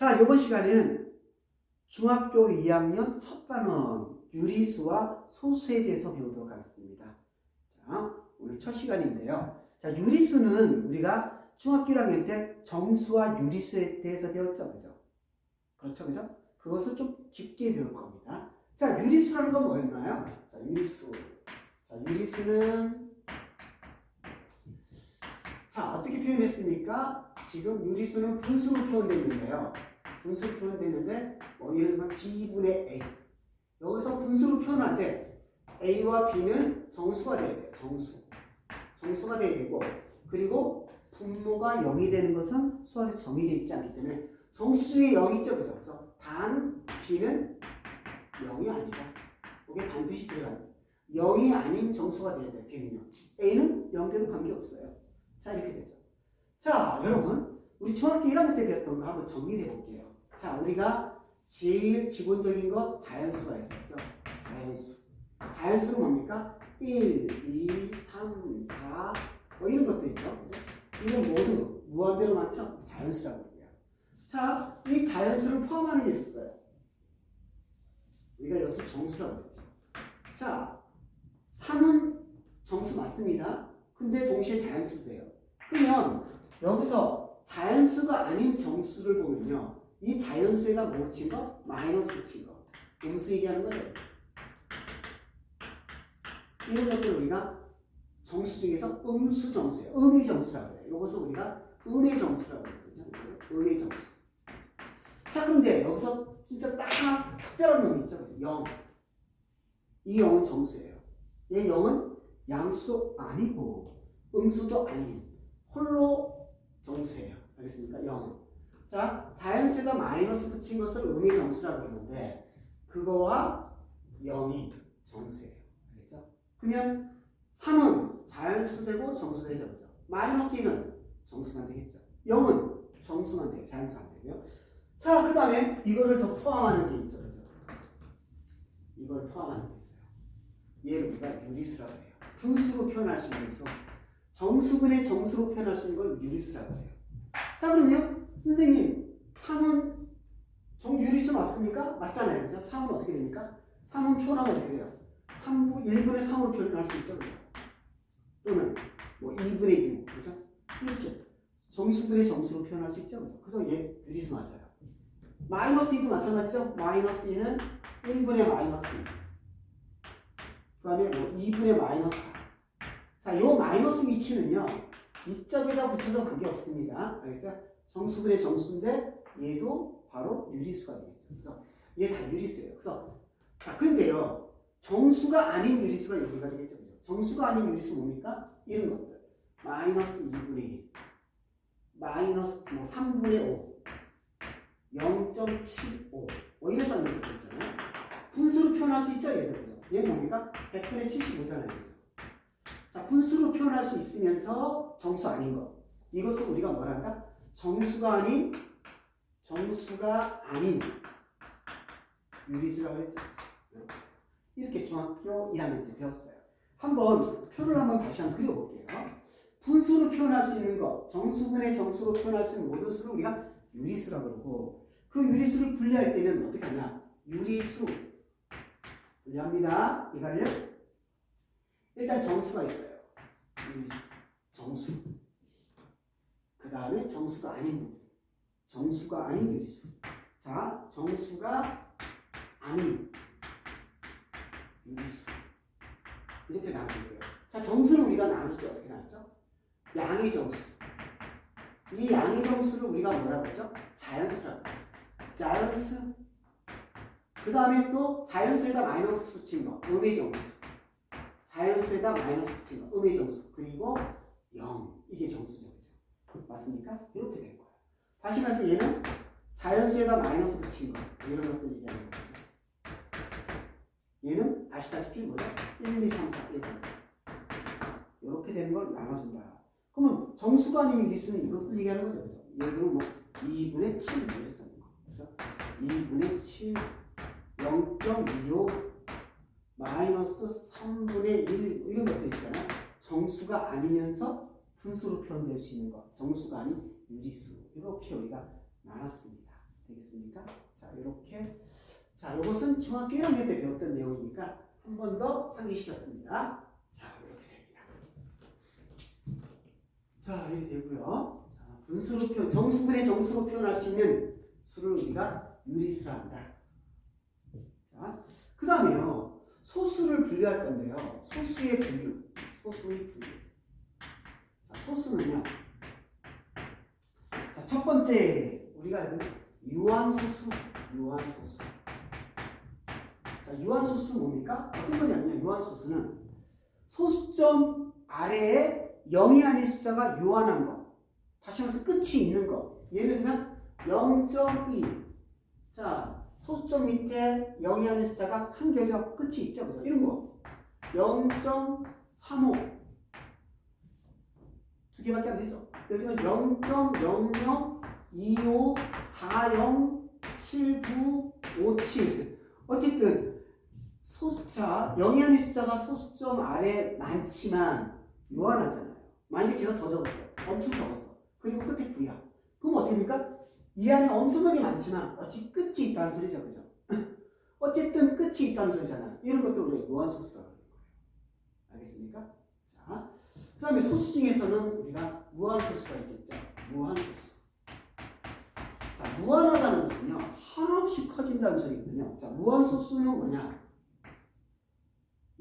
자, 이번 시간에는 중학교 2학년 첫 단원 유리수와 소수에 대해서 배우도록 하겠습니다. 자, 오늘 첫 시간인데요. 자, 유리수는 우리가 중학교 1학년 때 정수와 유리수에 대해서 배웠죠. 그죠? 그렇죠. 그죠? 그것을 좀 깊게 배울 겁니다. 자, 유리수라는 건 뭐였나요? 자, 유리수. 자, 유리수는 자, 어떻게 표현했습니까? 지금 유리수는 분수로 표현되는데요. 분수로 표현되는데 뭐 예를 들면 b분의 a. 여기서 분수로 표현할 때 a와 b는 정수가 돼야 돼요. 정수. 정수가 돼야 되고 그리고 분모가 0이 되는 것은 수학에서 정의되어 있지 않기 때문에 정수 중에 0이 있죠. 그죠? 그래서 단 b는 0이 아니다. 이게 반드시 들어가요. 0이 아닌 정수가 돼야 돼요. b는요. a는 0 돼도 관계없어요. 자 이렇게 되죠. 자 여러분 우리 중학교 1학년 때 배웠던 거 한번 정리해 볼게요. 자 우리가 제일 기본적인 거 자연수가 있었죠. 자연수. 자연수는 뭡니까? 1, 2, 3, 4, 뭐 이런 것도 있죠. 그죠? 이건 모두 무한대로 많죠? 자연수라고 해요. 자, 이 자연수를 포함하는 게 있었어요. 우리가 이것을 정수라고 했죠. 자, 3은 정수 맞습니다. 근데 동시에 자연수도 돼요. 그러면 여기서 자연수가 아닌 정수를 보면요. 이 자연수에다 뭐 붙인 거? 마이너스 붙인 거. 음수 얘기하는 거죠. 이런 것들 우리가 정수 중에서 음수 정수예요. 음의 정수라고 해요. 이것을 우리가 음의 정수라고 하거든요. 음의 정수. 자, 그런데 여기서 진짜 딱 특별한 놈이 있죠. 그죠? 0. 이 0은 정수예요. 얘 0은 양수도 아니고 음수도 아닌 홀로 정수예요. 알겠습니까? 0은. 자, 자연수에다 마이너스 붙인 것을 음의 정수라고 그러는데 그거와 0이 정수예요. 알겠죠? 그러면 3은 자연수 되고 정수 되죠. 그죠? 마이너스 2는 정수만 되겠죠. 0은 정수만 돼요. 자연수 안 되고요. 자, 그 다음에 이거를 더 포함하는 게 있죠. 그죠? 이걸 포함하는 게 있어요. 얘를 우리가 유리수라고 해요. 분수로 표현할 수 있는 수. 정수분의 정수로 표현할 수 있는 걸 유리수라고 해요. 자, 그러면 선생님, 3은 정유리수 맞습니까? 맞잖아요. 그죠? 3은 어떻게 됩니까? 3은 표현하면 어떻게 돼요? 3분, 1분의 3으로 표현할 수 있죠. 또는 뭐 2분의 6. 그죠? 이렇게. 정수분의 정수로 표현할 수 있죠. 그죠? 그래서 얘 유리수 맞아요. 마이너스 2도 마찬가지죠. 마이너스 2는 1분의 마이너스 2. 그 다음에 뭐 2분의 마이너스 4. 자, 요 마이너스 위치는요. 이쪽에다 붙여도 그게 없습니다. 알겠어요? 정수분의 정수인데 얘도 바로 유리수가 되겠죠. 그래서 얘 다 유리수예요. 그래서 자, 근데요. 정수가 아닌 유리수가 여기가 되겠죠. 그죠? 정수가 아닌 유리수 뭡니까? 이런 것들. 마이너스 2분의 1. 마이너스 뭐 3분의 5. 0.75. 뭐 하는 것도 있잖아요. 분수로 표현할 수 있죠, 얘들. 그죠? 얘 뭡니까? 100분의 75잖아요. 그죠? 자, 분수로 표현할 수 있으면서 정수 아닌 것. 이것을 우리가 뭐라 한다? 정수가 아닌, 정수가 아닌 유리수라고 했죠. 이렇게 중학교 1학년 때 배웠어요. 한번 표를 한번 다시 한번 그려볼게요. 분수로 표현할 수 있는 것, 정수분의 정수로 표현할 수 있는 모든 수를 우리가 유리수라고 그러고 그 유리수를 분리할 때는 어떻게 하냐? 유리수 분리합니다. 이거를 일단 정수가 있어요. 유리수, 정수. 그 다음에 정수가 아닌 부분. 정수가 아닌 유리수. 자, 정수가 아닌 유리수. 이렇게 나누고요. 자, 정수를 우리가 나누죠. 어떻게 나누죠? 양의 정수. 이 양의 정수를 우리가 뭐라고 했죠? 자연수라고. 자연수. 그 다음에 또 자연수에다 마이너스 붙인 거. 음의 정수. 자연수에다 마이너스 붙인 거. 음의 정수. 그리고 0. 이게 정수죠. 맞습니까? 이렇게 된 거예요. 다시 말해서 얘는 자연수에다 마이너스 붙인 거. 이런 것들 얘기하는 거죠. 얘는 아시다시피 뭐죠? 1, 2, 3, 4 이렇게 이렇게 되는 걸 나눠준다. 그러면 정수가 아닌 유리수는 이것들 얘기하는 거죠. 그죠? 예를 들면 뭐 2분의 7 이렇게 쓰는 거. 그죠? 2분의 7, 0.25, 마이너스 3분의 1 이런 것들 있잖아요. 정수가 아니면서 분수로 표현될 수 있는 것. 정수가 아닌 유리수. 이렇게 우리가 나눴습니다. 되겠습니까? 자, 이렇게 자, 이것은 중학교 1학년 때 배웠던 내용이니까 한 번 더 상기시켰습니다. 자, 이렇게 됩니다. 자, 이렇게 되고요. 자, 분수로 표현, 정수분의 정수로 표현할 수 있는 수를 우리가 유리수라 한다. 자, 그 다음에요. 소수를 분류할 건데요. 소수의 분류. 소수의 분류. 자, 소수는요. 자, 첫 번째 우리가 알고 유한소수. 유한소수. 자, 유한소수 뭡니까? 어떤 거냐면요. 유한소수는 소수점 아래에 0이 아닌 숫자가 유한한 거. 다시 말해서 끝이 있는 거. 예를 들면 0.2. 자, 소수점 밑에 0이 아닌 숫자가 한 개죠. 끝이 있죠. 그죠? 이런 거. 0.35. 두 개밖에 안 되죠. 예를 들면 0.00, 25, 40, 79, 57. 어쨌든 소수자, 0이 아닌 숫자가 소수점 아래 많지만 요한하잖아요. 만약에 제가 더 적었어요. 엄청 적었어. 그리고 끝에 9야. 그럼 어떻게 됩니까? 이 안에 엄청나게 많지만 어찌 끝이 있다는 소리죠. 그죠? 어쨌든 끝이 있다는 소리잖아. 이런 것도 우리가 요한소수라고 하는 거예요. 알겠습니까? 자, 그 다음에 소수 중에서는 우리가 무한소수가 있겠죠. 무한소수. 자, 무한하다는 것은요, 한없이 커진다는 소리거든요. 자, 무한소수는 뭐냐?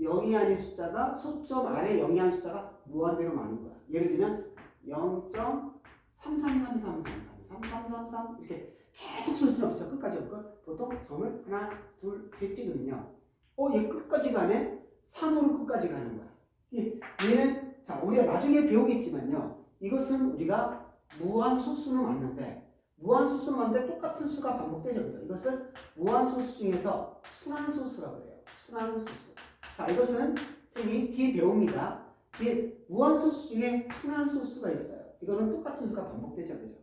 0이 아닌 숫자가 소점 아래 0이 아닌 숫자가 무한대로 많은 거야. 예를 들면 0.3333333333 이렇게 계속 쓸 수는 없죠. 끝까지 올 걸. 보통 점을 하나, 둘, 셋 찍으면요. 어, 얘 끝까지 가네? 3으로 끝까지 가는 거야. 예, 얘는 자, 우리가 나중에 배우겠지만요. 이것은 우리가 무한 소수는 맞는데 무한 소수는 맞는데 똑같은 수가 반복되죠. 그죠? 이것을 무한 소수 중에서 순환 소수라고 해요. 순환 소수. 자, 이것은 선생님이 뒤에 배웁니다. 뒤에 무한 소수 중에 순환 소수가 있어요. 이거는 똑같은 수가 반복되죠. 그죠?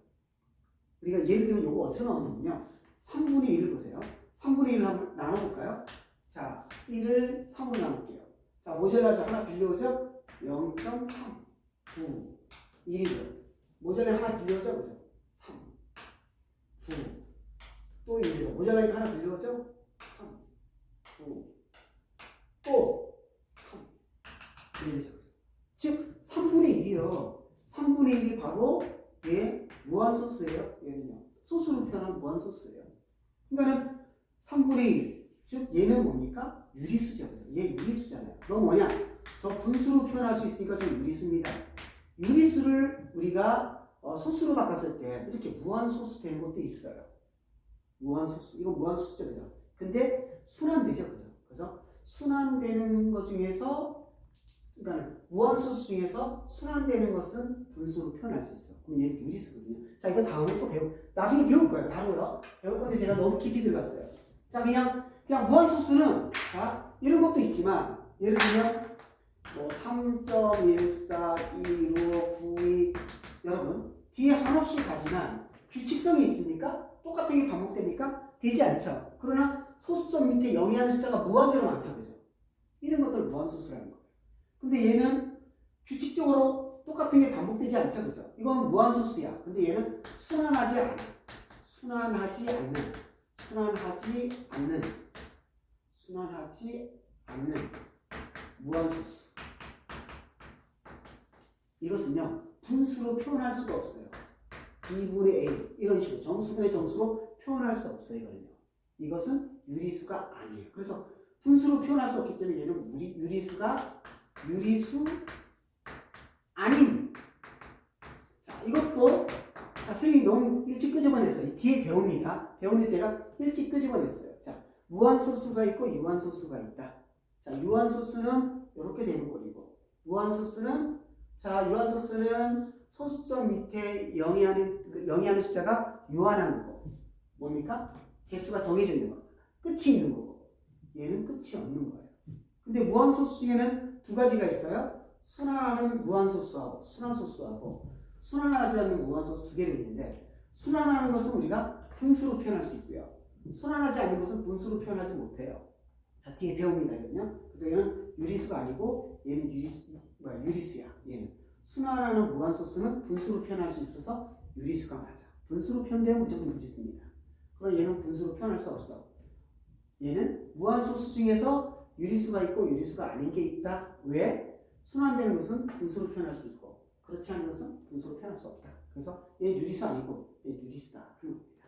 우리가 예를 들면 이거 어디서 나오냐면요. 3분의 1을 보세요. 3분의 1을 한번 나눠볼까요? 자, 1을 3으로 나눌게요. 자, 모자라죠? 하나 빌려오죠? 0.3, 9, 1이죠. 모자라 하나 빌려오죠? 그죠? 3, 9, 또 1이죠. 모자라니까 하나 빌려오죠? 3, 9, 또 3, 1이죠. 즉, 3분의 1이요. 3분의 1이 바로 얘 무한소수예요. 얘는요. 소수로 표현한 무한소수예요. 그러니까는 3분의 1. 즉 얘는 뭡니까? 유리수죠. 그죠? 얘 유리수잖아요. 너 뭐냐? 저 분수로 표현할 수 있으니까 저 유리수입니다. 유리수를 우리가 어, 소수로 바꿨을 때 이렇게 무한소수 되는 것도 있어요. 무한소수. 이건 무한소수죠. 그죠? 근데 순환되죠. 그죠? 그래서 순환되는 것 중에서 그러니까 무한소수 중에서 순환되는 것은 분수로 표현할 수 있어. 그럼 얘는 유리수거든요. 자, 이거 다음에 또 배우, 나중에 배울 거예요. 바로요. 배울 건데 제가 너무 깊이 들어갔어요. 자, 그냥, 그냥 무한소수는, 자, 이런 것도 있지만, 예를 들면, 뭐, 3.14, 15, 92, 여러분, 뒤에 한없이 가지만, 규칙성이 있습니까? 똑같은 게 반복됩니까? 되지 않죠. 그러나, 소수점 밑에 0이 하는 숫자가 무한대로 많죠. 그죠? 이런 것들을 무한소수라는 거예요. 근데 얘는 규칙적으로 똑같은 게 반복되지 않죠, 그죠? 이건 무한소수야. 근데 얘는 순환하지 않아. 순환하지 않는, 순환하지 않는, 순환하지 않는 무한소수. 이것은요, 분수로 표현할 수가 없어요. 2분의 A, 이런 식으로 정수분의 정수로 표현할 수 없어요, 이거는요. 이것은 유리수가 아니에요. 그래서 분수로 표현할 수 없기 때문에 얘는 유리, 유리수가 유리수 아닌. 자, 이것도 자, 선생님이 너무 일찍 끄집어냈어요. 이 뒤에 배웁니다. 배우는데 제가 일찍 끄집어냈어요. 자, 무한소수가 있고 유한소수가 있다. 자, 유한소수는 이렇게 되는 꼴이고, 무한소수는, 자, 유한소수는 소수점 밑에 0이 하는, 0이 하는 숫자가 유한한 거. 뭡니까? 개수가 정해져 있는 거. 끝이 있는 거고, 얘는 끝이 없는 거예요. 근데 무한소수 중에는 두 가지가 있어요. 순환하는 무한소수하고 순환소수하고 순환하지 않는 무한소수 두 개가 있는데 순환하는 것은 우리가 분수로 표현할 수 있고요. 순환하지 않는 것은 분수로 표현하지 못해요. 자 뒤에 배웁니다 이거는요. 그래서 얘는 유리수가 아니고 얘는 유리수 뭐야 유리수야. 얘는 순환하는 무한소수는 분수로 표현할 수 있어서 유리수가 맞아. 분수로 표현되면 무조건 유리수입니다. 그럼 얘는 분수로 표현할 수 없어. 얘는 무한소수 중에서 유리수가 있고 유리수가 아닌 게 있다. 왜? 순환되는 것은 분수로 표현할 수 있고 그렇지 않은 것은 분수로 표현할 수 없다. 그래서 얘 유리수 아니고 얘 유리수다 하는 겁니다.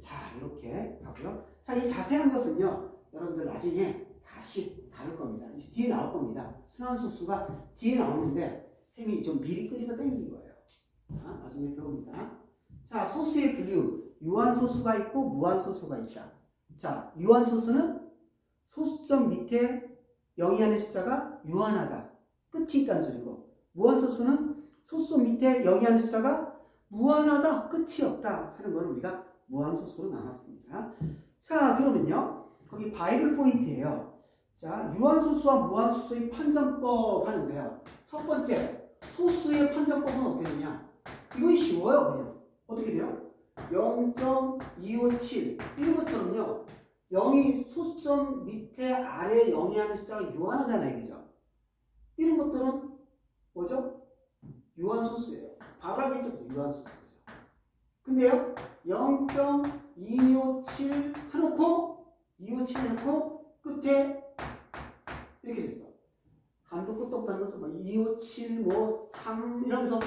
자 이렇게 하고요. 자이 자세한 것은요 여러분들 나중에 다시 다룰 겁니다. 뒤에 나올 겁니다. 순환소수가 뒤에 나오는데 쌤이 좀 미리 끄집어 당긴 거예요. 자, 나중에 배웁니다. 자 소수의 분류 유한소수가 있고 무한소수가 있다. 자 유한소수는 소수점 밑에 영이 하는 숫자가 유한하다. 끝이 있다는 소리고 무한소수는 소수 밑에 영이 하는 숫자가 무한하다. 끝이 없다 하는 걸 우리가 무한소수로 나눴습니다. 자 그러면요 거기 바이블 포인트예요. 자 유한소수와 무한소수의 판정법 하는데요. 첫 번째 소수의 판정법은 어떻게 되냐? 이건 쉬워요 그냥 어떻게 돼요? 0.257 이런 것처럼요. 0이 소수점 밑에 아래 0이 하는 숫자가 유한하잖아요. 그죠? 이런 것들은 뭐죠? 유한소수예요. 바로 알겠죠? 유한소수. 그죠? 근데요. 0.257 해놓고 257 해놓고 끝에 이렇게 됐어. 한도 끝도 없다는 것은 뭐 257, 뭐 3 이러면서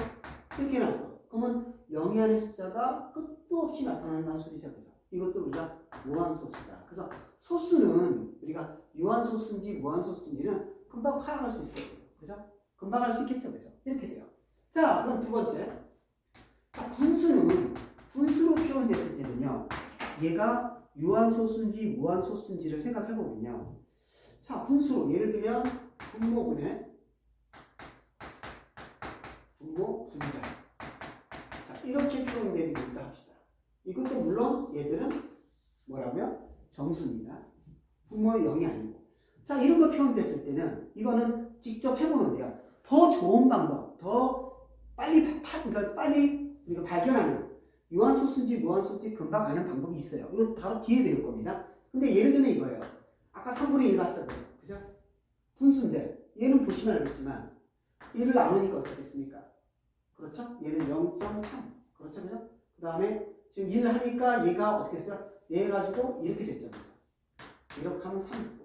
이렇게 해놨어. 그러면 0이 하는 숫자가 끝도 없이 나타난다는 소리죠. 그죠? 이것도 우리가 무한소수다. 그래서 소수는 우리가 유한소수인지 무한소수인지는 금방 파악할 수 있어요. 그죠? 금방 할 수 있겠죠. 그죠? 이렇게 돼요. 자, 그럼 두 번째. 자, 분수는 분수로 표현됐을 때는요. 얘가 유한소수인지 무한소수인지를 생각해 보면요. 자, 분수로 예를 들면 분모분의 분모 분자. 자, 이렇게 표현되는 것다 합시다. 이것도 물론 얘들은 뭐라고요? 정수입니다. 분모는 0이 아니고. 자, 이런 거 표현됐을 때는 이거는 직접 해보는데요. 더 좋은 방법, 더 빨리 파, 그러니까 빨리 우리가 발견하는 유한소수인지 무한소수인지 금방 아는 방법이 있어요. 이거 바로 뒤에 배울 겁니다. 근데 예를 들면 이거예요. 아까 3분의 1 봤잖아요. 그죠? 분수인데 얘는 보시면 알겠지만 1을 나누니까 어떻게 됐습니까? 그렇죠? 얘는 0.3. 그렇죠? 그죠? 그 다음에 지금 1을 하니까 얘가 어떻게 됐어요? 얘 가지고 이렇게. 그죠? 이렇게 하면 3이고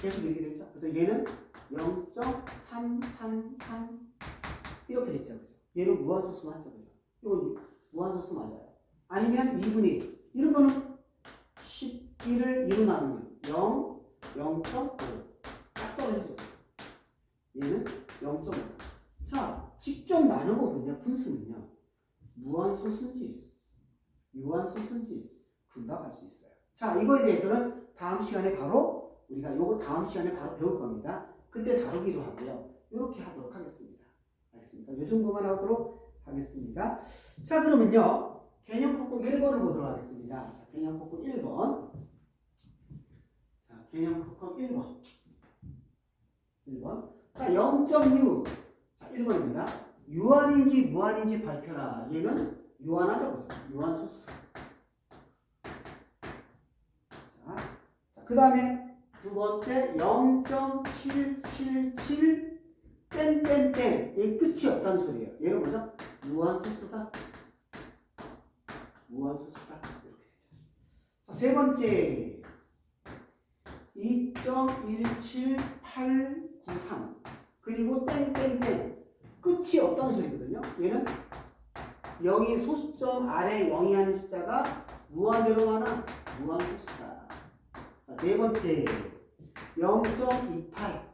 계속 이렇게 됐죠. 그래서 얘는 0.333 이렇게 됐죠. 그죠? 얘는 무한소수 맞죠. 그죠? 이건 무한소수 맞아요. 아니면 2분의 1. 이런 거는 11을 2로 나누면 0, 0.5. 딱 떨어지죠. 얘는 0.5. 자, 직접 나눠보면요. 분수는요. 무한소수인지, 유한소수인지 금방 알 수 있어요. 자, 이거에 대해서는 다음 시간에 바로 우리가 요거 다음 시간에 바로 배울 겁니다. 그때 다루기로 하고요. 이렇게 하도록 하겠습니다. 알겠습니까? 요 정도만 하도록 하겠습니다. 자, 그러면요. 개념 콕콕 1번을 보도록 하겠습니다. 자, 개념 콕콕 1번. 자, 개념 콕콕 1번. 1번. 자, 0.6. 자, 1번입니다. 유한인지 무한인지 밝혀라. 얘는 유한하죠, 그죠? 유한소수. 자, 자, 그 다음에 두 번째 0.777 땡땡땡. 얘 끝이 없다는 소리예요. 얘는 뭐죠? 무한소수다. 무한소수다. 이렇게. 자, 세 번째 2.17893 그리고 땡땡땡 끝이 없다는 소리거든요. 얘는 0이 소수점 아래 0이 하는 숫자가 무한대로 하나 무한소수다. 자, 네 번째 0.28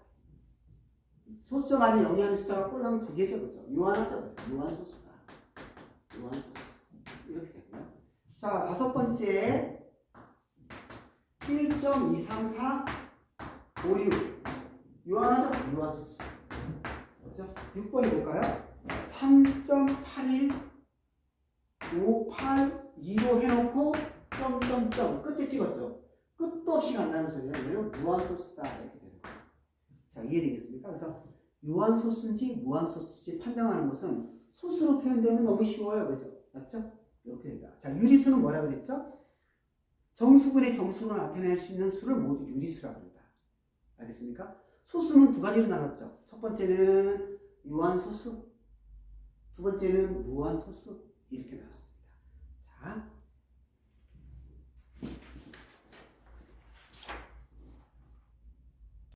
소수점 안에 0이 하는 숫자가 꼴랑 두 개죠. 그죠? 유한하죠. 유한소수다. 유한소수. 이렇게 되고요. 자, 다섯 번째 1.234 56 유한하죠? 유한소수. 그죠? 6번이 볼까요? 3.81 582로 해놓고 점점점 끝에 찍었죠. 끝도 없이 간다는 소리는 얘는 무한소수다 이렇게 되는 거죠. 자 이해되겠습니까? 그래서 유한소수인지 무한소수인지 판정하는 것은 소수로 표현되면 너무 쉬워요. 그죠? 맞죠? 이렇게 됩니다. 자 유리수는 뭐라 그랬죠? 정수분의 정수로 나타낼 수 있는 수를 모두 유리수라고 합니다. 알겠습니까? 소수는 두 가지로 나눴죠. 첫 번째는 유한소수, 두 번째는 무한소수 이렇게 나눴습니다. 자,